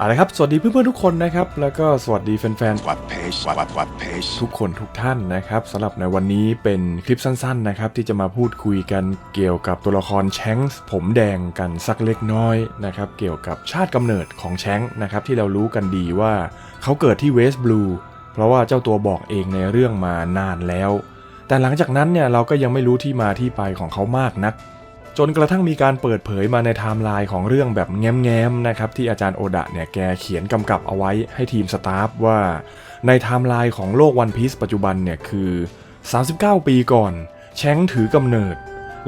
เอาละครับ สวัสดีเพื่อนๆทุกคนนะครับ แล้วก็สวัสดีแฟน What page? What what page? ๆทุกคนทุกท่านนะครับสำหรับในวันนี้เป็นคลิปสั้นๆนะครับที่จะมาพูดคุยกันเกี่ยวกับตัวละครแชงส์ผมแดงกันสักเล็กน้อยนะครับเกี่ยวกับชาติกำเนิดของแชงส์นะครับที่เรารู้กันดีว่าเขาเกิดที่เวสต์บลูเพราะว่าเจ้าตัวบอกเองในเรื่องมานานแล้ว แต่หลังจากนั้นเนี่ยเราก็ยังไม่รู้ที่มาที่ไปของเขามากนัก จนกระทั่งมีการเปิดเผยมาในไทม์ไลน์ของเรื่องแบบแง้มๆนะครับที่อาจารย์โอดะเนี่ยแกเขียนกำกับเอาไว้ให้ทีมสตาฟว่าในไทม์ไลน์ของโลกวันพีซปัจจุบันเนี่ยคือ 39 ปีก่อนแชงถือกำเนิด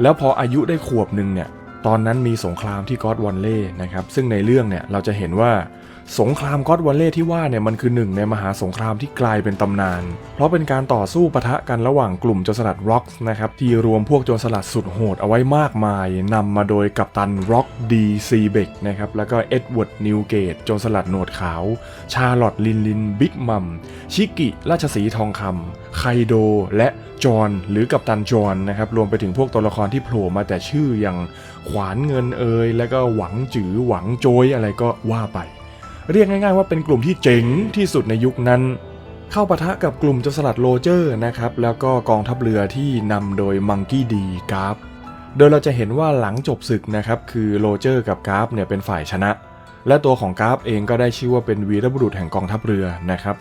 แล้วพออายุได้ขวบหนึ่งเนี่ยตอนนั้นมีสงครามที่กอดวันเล่นะครับซึ่งในเรื่องเนี่ยเราจะเห็นว่า สงครามกอดวันเล่ที่ว่าเนี่ยมันคือหนึ่งในมหาสงครามที่กลายเป็นตำนาน เพราะเป็นการต่อสู้ปะทะกันระหว่างกลุ่มโจรสลัดร็อกนะครับที่รวมพวกโจรสลัดสุดโหดเอาไว้มากมายนำมาโดยกัปตันร็อกดีซีเบกนะครับแล้วก็เอ็ดเวิร์ดนิวเกตโจรสลัดหนวดขาว ชาร์ลอตลินลินบิ๊กมัมชิกิ ราชสีทองคำไคโด และจอห์นหรือกัปตันจอห์นนะครับรวมไปถึงพวกตัวละครที่โผล่มาแต่ชื่ออย่างขวานเงินเอยแล้วก็หวังจือหวังโจยอะไรก็ว่าไป เรียกง่ายๆว่าเป็นกลุ่มที่เจ๋งที่สุดในยุคนั้น เข้าปะทะกับกลุ่มโจรสลัดโรเจอร์นะครับแล้วก็กองทัพเรือที่นำโดยมังกี้ดีกราฟโดยเราจะเห็นว่าหลังจบศึกนะครับคือโรเจอร์กับกราฟเนี่ยเป็นฝ่ายชนะ และตัวของกราฟเองก็ได้ชื่อว่าเป็นวีรบุรุษแห่งกองทัพเรือนะครับ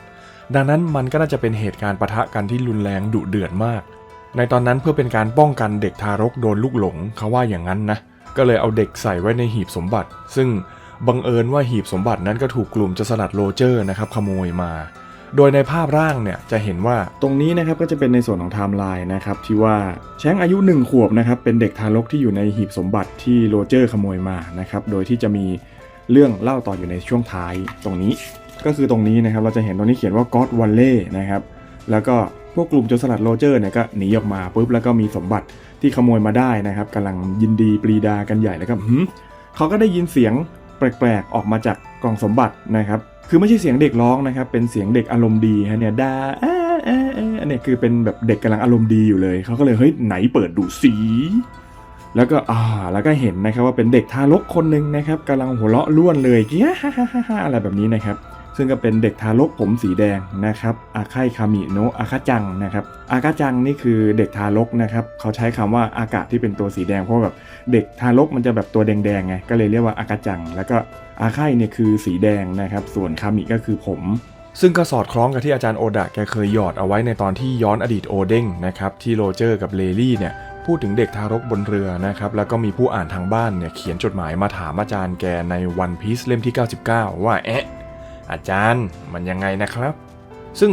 ดังนั้นมันก็น่าจะเป็นเหตุการณ์ปะทะกันที่รุนแรงดุเดือดมาก ในตอนนั้นเพื่อเป็นการป้องกันเด็กทารกโดนลูกหลงเขาว่าอย่างนั้นนะ ก็เลยเอาเด็กใส่ไว้ในหีบสมบัติ ซึ่ง บังเอิญว่าหีบสมบัตินั้นก็ถูกกลุ่มจรสลัดโรเจอร์นะครับขโมยมา โดยในภาพร่างเนี่ยจะเห็นว่าตรงนี้นะครับก็จะเป็นในส่วนของไทม์ไลน์นะครับที่ว่าแชงอายุ 1 ขวบนะครับเป็นเด็กทารกที่อยู่ในหีบสมบัติที่โรเจอร์ขโมยมานะครับโดยที่จะมีเรื่องเล่าต่ออยู่ในช่วงท้ายตรงนี้ก็คือตรงนี้นะครับเราจะเห็นตรงนี้เขียนว่าก็อดวันเล่นะครับแล้วก็พวกกลุ่มโจรสลัดโรเจอร์เนี่ยก็หนีออกมาปุ๊บแล้วก็มีสมบัติที่ขโมยมาได้นะครับกำลังยินดีปรีดากันใหญ่แล้วก็เขาก็ได้ยินเสียง แปลกๆออกมาจากกล่องสมบัตินะครับ คือไม่ใช่เสียงเด็กร้องนะครับ เป็นเสียงเด็กอารมณ์ดีฮะเนี่ยดาอันนี้คือเป็นแบบเด็กกำลังอารมณ์ดีอยู่เลยเขาก็เลยเฮ้ยไหนเปิดดูสีแล้วก็อ่าแล้วก็เห็นนะครับว่าเป็นเด็กทารกคนหนึ่งนะครับกำลังหัวเราะล้วนเลยเกี้ยฮ่าฮ่าฮ่าฮ่าอะไรแบบนี้นะครับ ซึ่งก็เป็นเด็กทารกผมสีแดงนะครับอาไคคามิโนะอาคาจังนะครับอาคาจังนี่คือเด็กทารกนะครับเขาใช้คำว่าอากาศที่เป็นตัวสีแดงเพราะแบบเด็กทารกมันจะแบบตัวแดงๆไงก็เลยเรียกว่าอากาจัง แล้วก็อาไคเนี่ยคือสีแดงนะครับส่วนคามิก็คือผมซึ่งก็สอดคล้องกับที่อาจารย์โอดะแกเคยหยอดเอาไว้ในตอนที่ย้อนอดีตโอเด้งนะครับที่โรเจอร์กับเลลี่เนี่ยพูดถึงเด็กทารกบนเรือนะครับแล้วก็มีผู้อ่านทางบ้านเนี่ยเขียนจดหมายมาถามอาจารย์แกในวันพีซเล่มที่ 99 ว่าเอ๊ะ อาจารย์มันยังไงนะครับ ซึ่ง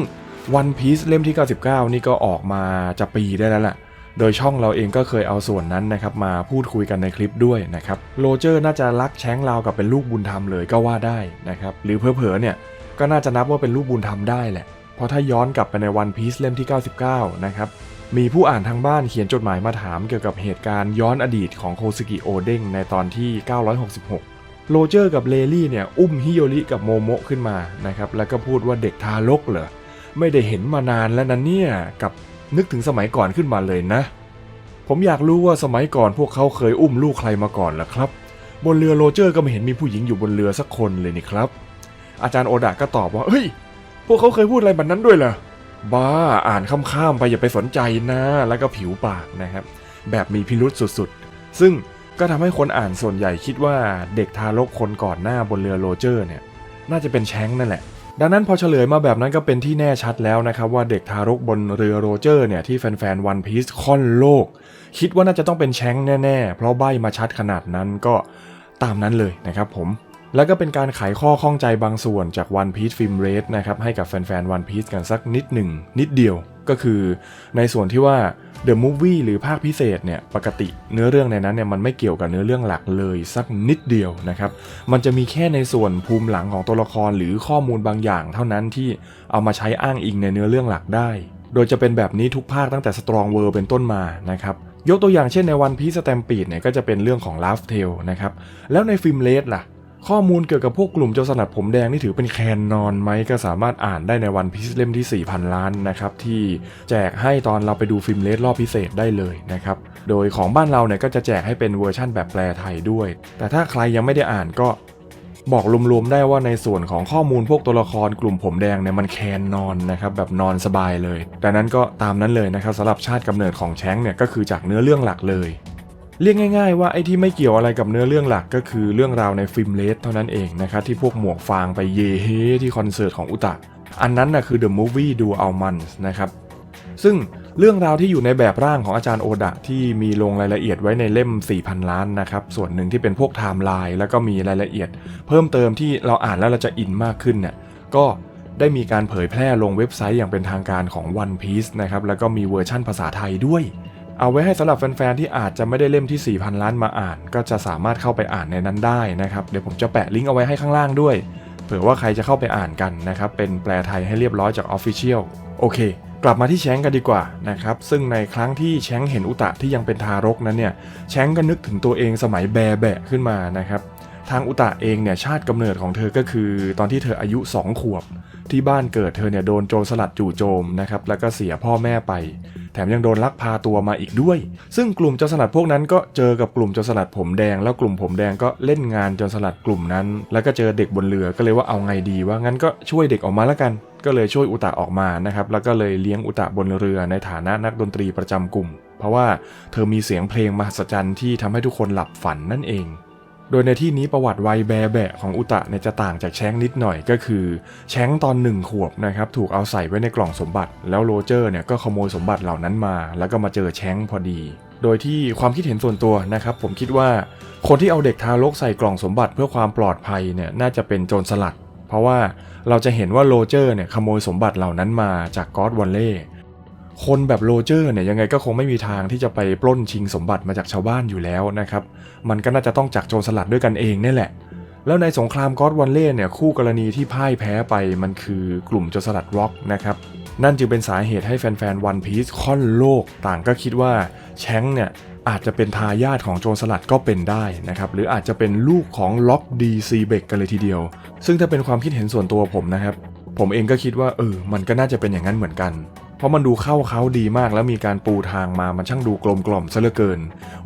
One Piece เล่มที่ 99 นี่ก็ออกมาจะปีได้แล้วล่ะ โดยช่องเราเองก็เคยเอาส่วนนั้นนะครับมาพูดคุยกันในคลิปด้วยนะครับโรเจอร์น่าจะรักแช้งราวกับเป็นลูกบุญธรรมเลยก็ว่าได้นะครับหรือเพอๆเนี่ยก็น่าจะนับว่าเป็นลูกบุญธรรมได้แหละ เพราะถ้าย้อนกลับไปใน One Piece เล่มที่ 99 นะครับ มีผู้อ่านทางบ้านเขียนจดหมายมาถามเกี่ยวกับเหตุการณ์ย้อนอดีตของโคซึกิโอเด้งในตอนที่ 966 โรเจอร์กับเลลี่เนี่ยอุ้มฮิโยริกับโมโมะขึ้นมานะครับแล้วก็พูดว่าเด็กทารกเหรอไม่ได้เห็นมานานแล้วนะเนี่ยกับนึกถึงสมัยก่อนขึ้นมาเลยนะ ผมอยากรู้ว่าสมัยก่อนพวกเขาเคยอุ้มลูกใครมาก่อนล่ะครับ บนเรือโรเจอร์ก็ไม่เห็นมีผู้หญิงอยู่บนเรือสักคนเลยนี่ครับ อาจารย์โอดะก็ตอบว่าเฮ้ย พวกเขาเคยพูดอะไรแบบนั้นด้วยเหรอบ้าอ่านข้ามๆไปอย่าไปสนใจนะแล้วก็ผิวปากนะครับ แบบมีพิรุษสุดๆ ซึ่ง ก็ทำให้คนอ่านส่วนใหญ่คิดว่าเด็กทารกคนก่อนหน้าบนเรือโรเจอร์เนี่ย น่าจะเป็นแชงนั่นแหละ ดังนั้นพอเฉลยมาแบบนั้นก็เป็นที่แน่ชัดแล้วนะครับว่าเด็กทารกบนเรือโรเจอร์เนี่ยที่แฟนๆวันพีซค่อนโลก คิดว่าน่าจะต้องเป็นแชงแน่ๆ เพราะใบมาชัดขนาดนั้นก็ตามนั้นเลยนะครับผมแล้วก็เป็นการไขข้อข้องใจบางส่วนจาก One Piece Film Red นะครับให้กับแฟนๆ One Piece กันสักนิดหนึ่งนิดเดียว ก็คือในส่วนที่ว่า The Movie หรือภาคพิเศษเนี่ยปกติเนื้อเรื่องในนั้นเนี่ยมันไม่เกี่ยวกับเนื้อเรื่องหลักเลยสักนิดเดียวนะครับมันจะมีแค่ในส่วนภูมิหลังของตัวละครหรือข้อมูลบางอย่าง เท่านั้นที่เอามาใช้อ้างอิงในเนื้อเรื่องหลักได้ โดยจะเป็นแบบนี้ทุกภาคตั้งแต่ Strong World เป็นต้นมานะครับยกตัวอย่างเช่นใน One Piece Stampede เนี่ยก็จะเป็นเรื่องของ Laugh Tale นะครับแล้วในฟิล์มเลดล่ะ ข้อมูลเกี่ยวกับพวกกลุ่มโจรสลัดผมแดงนี่ถือเป็นแคนนอนไหมก็สามารถอ่านได้ในวันพิเล่มที่ 4,000 ล้านนะครับที่แจกให้ตอนเราไปดูฟิล์มเลสรอบพิเศษได้เลยนะครับโดยของบ้านเราเนี่ยก็จะแจกให้เป็นเวอร์ชั่นแบบแปลไทยด้วย แต่ถ้าใครยังไม่ได้อ่านก็บอกรวมๆได้ว่าในส่วนของข้อมูลพวกตัวละครกลุ่มผมแดงเนี่ยมันแคนนอนนะครับแบบนอนสบายเลยดังนั้นก็ตามนั้นเลยนะครับสำหรับชาติกำเนิดของแชงเนี่ยก็คือจากเนื้อเรื่องหลักเลย เรียกง่ายๆว่าไอ้ที่ไม่เกี่ยวอะไรกับเนื้อเรื่องหลักก็คือเรื่องราวในฟิล์มเลสเท่านั้นเองนะครับที่พวกหมวกฟางไปเยเฮที่คอนเสิร์ตของอุตะ อันนั้นนะคือ The Movie Do All Months นะครับซึ่งเรื่องราวที่อยู่ในแบบร่างของอาจารย์โอดะที่มีลงรายละเอียดไว้ในเล่ม 4,000 ล้านนะครับ ส่วนหนึ่งที่เป็นพวกไทม์ไลน์แล้วก็มีรายละเอียด เพิ่มเติมที่เราอ่านแล้วเราจะอินมากขึ้นเนี่ยก็ได้มีการเผยแพร่ลงเว็บไซต์อย่างเป็นทางการของ One Piece นะครับแล้วก็มีเวอร์ชั่นภาษาไทยด้วย เอาไว้ให้สำหรับแฟนๆที่อาจจะไม่ได้เล่มที่ 4,000 ล้านมาอ่าน ก็จะสามารถเข้าไปอ่านในนั้นได้นะครับ เดี๋ยวผมจะแปะลิงก์เอาไว้ให้ข้างล่างด้วย เผื่อว่าใครจะเข้าไปอ่านกันนะครับ เป็นแปลไทยให้เรียบร้อยจาก Official โอเค กลับมาที่แชงกันดีกว่านะครับ ซึ่งในครั้งที่แชงเห็นอุตะที่ยังเป็นทารกนั้นเนี่ยแชงก็นึกถึงตัวเองสมัยแบแบะขึ้นมานะครับทางอุตะเองเนี่ยชาติกำเนิดของเธอก็คือ ตอนที่เธออายุ 2 ขวบ ที่บ้านเกิดเธอเนี่ยโดนโจรสลัดจู่โจมนะครับแล้วก็เสียพ่อแม่ไป แถมยังโดนลักพาตัวมาอีกด้วย ซึ่งกลุ่มโจรสลัดพวกนั้นก็เจอกับกลุ่มโจรสลัดผมแดง แล้วกลุ่มผมแดงก็เล่นงานโจรสลัดกลุ่มนั้น แล้วก็เจอเด็กบนเรือก็เลยว่าเอาไงดีว่างั้นก็ช่วยเด็กออกมาแล้วกันก็เลยช่วยอุตะออกมานะครับ แล้วก็เลยเลี้ยงอุตะบนเรือในฐานะนักดนตรีประจำกลุ่ม เพราะว่าเธอมีเสียงเพลงมหัศจรรย์ที่ทำให้ทุกคนหลับฝันนั่นเอง โดยในที่นี้ประวัติวัยแบแบะของอุตะเนี่ยจะต่างจากแชงนิดหน่อยก็คือแชงตอนหนึ่งขวบนะครับถูกเอาใส่ไว้ในกล่องสมบัติ แล้วโรเจอร์เนี่ยก็ขโมยสมบัติเหล่านั้นมา แล้วก็มาเจอแชงพอดี โดยที่ความคิดเห็นส่วนตัวนะครับผมคิดว่าคนที่เอาเด็กทารกใส่กล่องสมบัติเพื่อความปลอดภัยเนี่ยน่าจะเป็นโจรสลัด เพราะว่าเราจะเห็นว่าโรเจอร์เนี่ยขโมยสมบัติเหล่านั้นมาจากกอดวันเล่ คนแบบโรเจอร์เนี่ยยังไงก็คงไม่มีทางที่จะไปปล้นชิงสมบัติมาจากชาวบ้านอยู่แล้วนะครับ มันก็น่าจะต้องจากโจรสลัดด้วยกันเองนี่แหละ แล้วในสงครามกอดวันเล่เนี่ยคู่กรณีที่พ่ายแพ้ไปมันคือกลุ่มโจรสลัดร็อกนะครับ นั่นจึงเป็นสาเหตุให้แฟนๆวันพีซค่อนโลกต่างก็คิดว่าแชงเนี่ยอาจจะเป็นทายาทของโจรสลัดก็เป็นได้นะครับ หรืออาจจะเป็นลูกของล็อกดีซีเบกกันเลยทีเดียว ซึ่งถ้าเป็นความคิดเห็นส่วนตัวผมนะครับ ผมเองก็คิดว่าเออมันก็น่าจะเป็นอย่างนั้นเหมือนกัน เพราะมันดูเข้าเขาดีมากแล้วมีการปูทางมามันช่างดูกลมกล่อมซะเหลือเกิน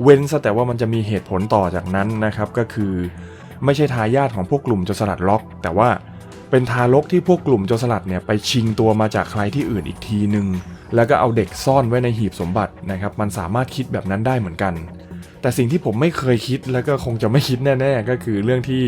เว้นซะแต่ว่ามันจะมีเหตุผลต่อจากนั้นนะครับก็คือ ไม่ใช่ทายาทของพวกกลุ่มโจรสลัดล็อก แต่ว่าเป็นทารกที่พวกกลุ่มโจรสลัดเนี่ยไปชิงตัวมาจากใครที่อื่นอีกทีหนึ่งแล้วก็เอาเด็กซ่อนไว้ในหีบสมบัตินะครับ มันสามารถคิดแบบนั้นได้เหมือนกัน แต่สิ่งที่ผมไม่เคยคิดแล้วก็คงจะไม่คิดแน่ ๆ ก็คือเรื่องที่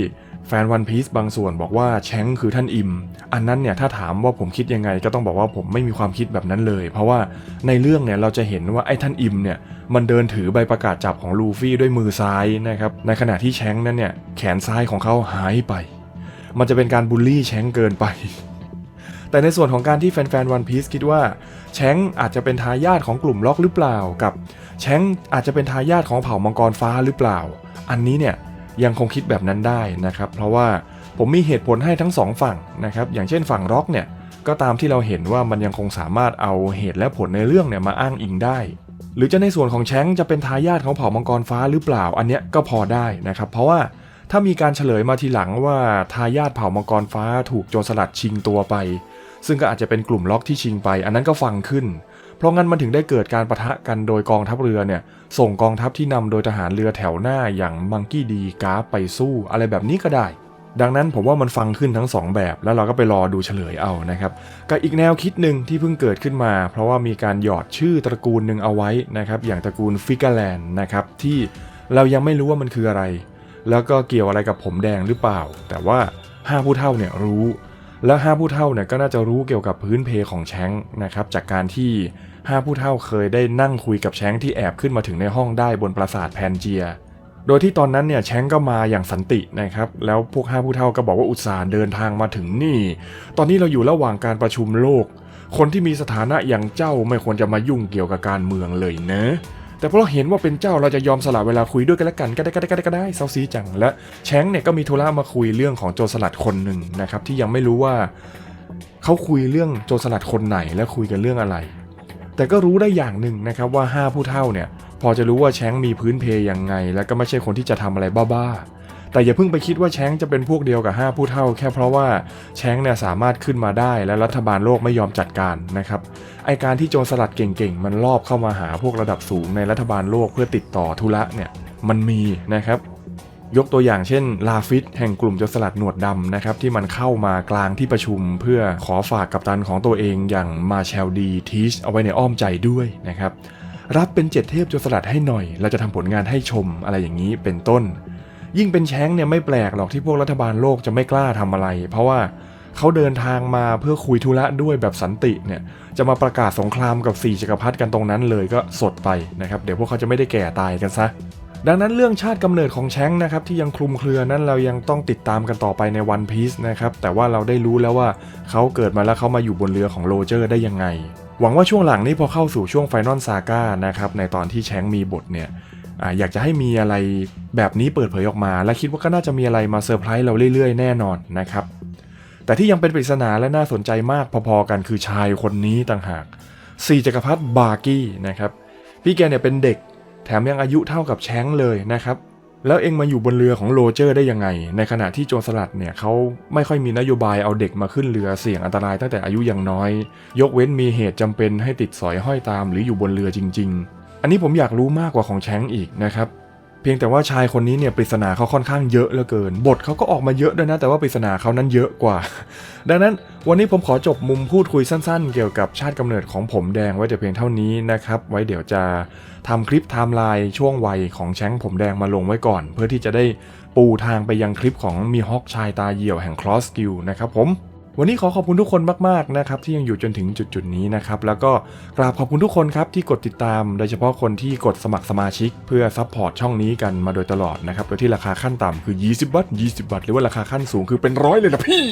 แฟนวันพีซบางส่วนบอกว่าแชงคือท่านอิม อันนั้นเนี่ยถ้าถามว่าผมคิดยังไงก็ต้องบอกว่าผมไม่มีความคิดแบบนั้นเลย เพราะว่าในเรื่องเนี่ยเราจะเห็นว่าไอ้ท่านอิมเนี่ยมันเดินถือใบประกาศจับของลูฟี่ด้วยมือซ้ายนะครับในขณะที่แชงนั้นเนี่ยแขนซ้ายของเขาหายไป มันจะเป็นการบูลลี่แชงเกินไป แต่ในส่วนของการที่แฟนๆวันพีซคิดว่าแชงอาจจะเป็นทายาทของกลุ่มล็อกหรือเปล่ากับแชงอาจจะเป็นทายาทของเผ่ามังกรฟ้าหรือเปล่า อันนี้เนี่ย ยังคงคิดแบบนั้นได้นะครับ เพราะว่าผมมีเหตุผลให้ทั้งสองฝั่งนะครับ อย่างเช่นฝั่งร็อกเนี่ยก็ตามที่เราเห็นว่ามันยังคงสามารถเอาเหตุและผลในเรื่องเนี่ยมาอ้างอิงได้ หรือจะในส่วนของแชงจะเป็นทายาทของเผ่ามังกรฟ้าหรือเปล่า อันเนี้ยก็พอได้นะครับ เพราะว่าถ้ามีการเฉลยมาทีหลังว่าทายาทเผ่ามังกรฟ้าถูกโจรสลัดชิงตัวไป ซึ่งก็อาจจะเป็นกลุ่มล็อกที่ชิงไป อันนั้นก็ฟังขึ้น เพราะงั้นมันถึงได้เกิดการประทะกันโดยกองทัพเรือเนี่ย ส่งกองทัพที่นำโดยทหารเรือแถวหน้าอย่างมังกี้ดีกาไปสู้อะไรแบบนี้ก็ได้ ดังนั้นผมว่ามันฟังขึ้นทั้งสองแบบ แล้วเราก็ไปรอดูเฉลยเอานะครับกับอีกแนวคิดหนึ่งที่เพิ่งเกิดขึ้นมา เพราะว่ามีการหยอดชื่อตระกูลหนึ่งเอาไว้นะครับ อย่างตระกูลฟิกเกอร์แลนด์นะครับที่เรายังไม่รู้ว่ามันคืออะไร แล้วก็เกี่ยวอะไรกับผมแดงหรือเปล่า แต่ว่าห้าผู้เท่าเนี่ยรู้ แล้วห้าผู้เท่าเนี่ยก็น่าจะรู้เกี่ยวกับพื้นเพของแชงนะครับจากการที่ห้าผู้เท่าเคยได้นั่งคุยกับแชงที่แอบขึ้นมาถึงในห้องได้บนปราสาทแพนเจีย โดยที่ตอนนั้นเนี่ยแชงก็มาอย่างสันตินะครับแล้วพวกห้าผู้เท่าก็บอกว่าอุตส่าห์เดินทางมาถึงนี่ ตอนนี้เราอยู่ระหว่างการประชุมโลก คนที่มีสถานะอย่างเจ้าไม่ควรจะมายุ่งเกี่ยวกับการเมืองเลยนะ แต่เพราะเห็นว่าเป็นเจ้าเราจะยอมสละเวลาคุยด้วยกันแล้วกันก็ได้ก็ได้ก็ได้ก็ได้เซาซีจังและแชงเนี่ยก็มีธุระมาคุยเรื่องของโจรสลัดคนหนึ่งนะครับที่ยังไม่รู้ว่าเขาคุยเรื่องโจรสลัดคนไหนและคุยกันเรื่องอะไร แต่ก็รู้ได้อย่างหนึ่งนะครับว่าห้าผู้เท่าเนี่ยพอจะรู้ว่าแชงมีพื้นเพยังไง และก็ไม่ใช่คนที่จะทำอะไรบ้าๆ แต่อย่าเพิ่งไปคิดว่าแชงจะเป็นพวกเดียวกับห้าผู้เท่า แค่เพราะว่าแชงเนี่ยสามารถขึ้นมาได้และรัฐบาลโลกไม่ยอมจัดการนะครับไอการที่โจรสลัดเก่งๆ มันลอบเข้ามาหาพวกระดับสูงในรัฐบาลโลกเพื่อติดต่อธุระเนี่ยมันมีนะครับยกตัวอย่างเช่น ลาฟิตแห่งกลุ่มโจรสลัดหนวดดำนะครับที่มันเข้ามากลางที่ประชุมเพื่อขอฝากกัปตันของตัวเองอย่างมาเชลดีทีชเอาไว้ในอ้อมใจด้วยนะครับรับเป็นเจ็ดเทพโจรสลัดให้หน่อย เราจะทำผลงานให้ชมอะไรอย่างนี้เป็นต้น ยิ่งเป็นแช้งเนี่ยไม่แปลกหรอกที่พวกรัฐบาลโลกจะไม่กล้าทำอะไร เพราะว่าเขาเดินทางมาเพื่อคุยธุระด้วยแบบสันติเนี่ยจะมาประกาศสงครามกับสี่จักรพรรดิกันตรงนั้นเลยก็สดไปนะครับ เดี๋ยวพวกเขาจะไม่ได้แก่ตายกันซะดังนั้นเรื่องชาติกำเนิดของแช้งนะครับที่ยังคลุมเครือนั้นเรายังต้องติดตามกันต่อไปในวันพี e นะครับแต่ว่าเราได้รู้แล้วว่าเขาเกิดมาแล้วเขามาอยู่บนเรือของโรเจอร์ได้ยังไง หวังว่าช่วงหลังนี้พอเข้าสู่ช่วงไฟนอลซาก้านะครับในตอนที่แช้งมีบทเนี่ย ออยากจะให้มีอะไรแบบนี้เปิดเผยออกมา และคิดว่าก็น่าจะมีอะไรมาเซอร์ไพรส์เราเรื่อยๆ แน่นอนนะครับ แต่ที่ยังเป็นปริศนาและน่าสนใจมากพอๆกันคือชายคนนี้ต่างหากสี่จักรพรรดิบาร์กี้นะครับพี่แกเนี่ยเป็นเด็ก แถมยังอายุเท่ากับแช้งเลยนะครับแล้วเองมาอยู่บนเรือของโรเจอร์ได้ยังไง ในขณะที่โจรสลัดเนี่ยเขาไม่ค่อยมีนโยบายเอาเด็กมาขึ้นเรือเสี่ยงอันตรายตั้งแต่อายุยังน้อย ยกเว้นมีเหตุจำเป็นให้ติดสอยห้อยตามหรืออยู่บนเรือจริงๆ อันนี้ผมอยากรู้มากกว่าของแชงอีกนะครับเพียงแต่ว่าชายคนนี้เนี่ยปริศนาเขาค่อนข้างเยอะเหลือเกิน บทเขาก็ออกมาเยอะด้วยนะ แต่ว่าปริศนาเขานั้นเยอะกว่า ดังนั้นวันนี้ผมขอจบมุมพูดคุยสั้นๆ เกี่ยวกับชาติกำเนิดของผมแดงไว้แต่เพียงเท่านี้นะครับ ไว้เดี๋ยวจะทำคลิปไทม์ไลน์ช่วงวัยของแชงผมแดงมาลงไว้ก่อน เพื่อที่จะได้ปูทางไปยังคลิปของมีฮอกชายตาเหี่ยวแห่งคลอสกิลนะครับผม วันนี้ขอขอบคุณทุกคนมากๆนะครับที่ยังอยู่จนถึงจุดๆนี้นะครับแล้วก็กราบขอบคุณทุกคนครับที่กดติดตาม โดยเฉพาะคนที่กดสมัครสมาชิก เพื่อซัพพอร์ตช่องนี้กันมาโดยตลอดนะครับโดยที่ราคาขั้นต่ำคือ 20 บาท 20 บาท หรือว่าราคาขั้นสูงคือเป็นร้อยเลยนะพี่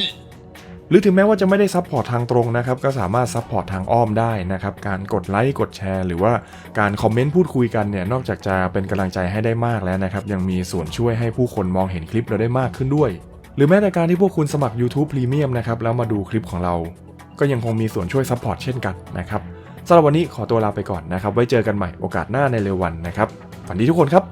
หรือถึงแม้ว่าจะไม่ได้ซัพพอร์ตทางตรงนะครับก็สามารถซัพพอร์ตทางอ้อมได้นะครับการกดไลค์กดแชร์ หรือว่าการคอมเมนต์พูดคุยกันเนี่ยนอกจากจะเป็นกำลังใจให้ได้มากแล้วนะครับยังมีส่วนช่วยให้ผู้คนมองเห็นคลิปเราได้มากขึ้นด้วย หรือแม้แต่การที่พวกคุณสมัคร YouTube Premium นะครับแล้วมาดูคลิปของเรา ก็ยังคงมีส่วนช่วยซัพพอร์ตเช่นกันนะครับสำหรับวันนี้ขอตัวลาไปก่อนนะครับ ไว้เจอกันใหม่โอกาสหน้าในเร็ววันนะครับ ฝันดีทุกคนครับ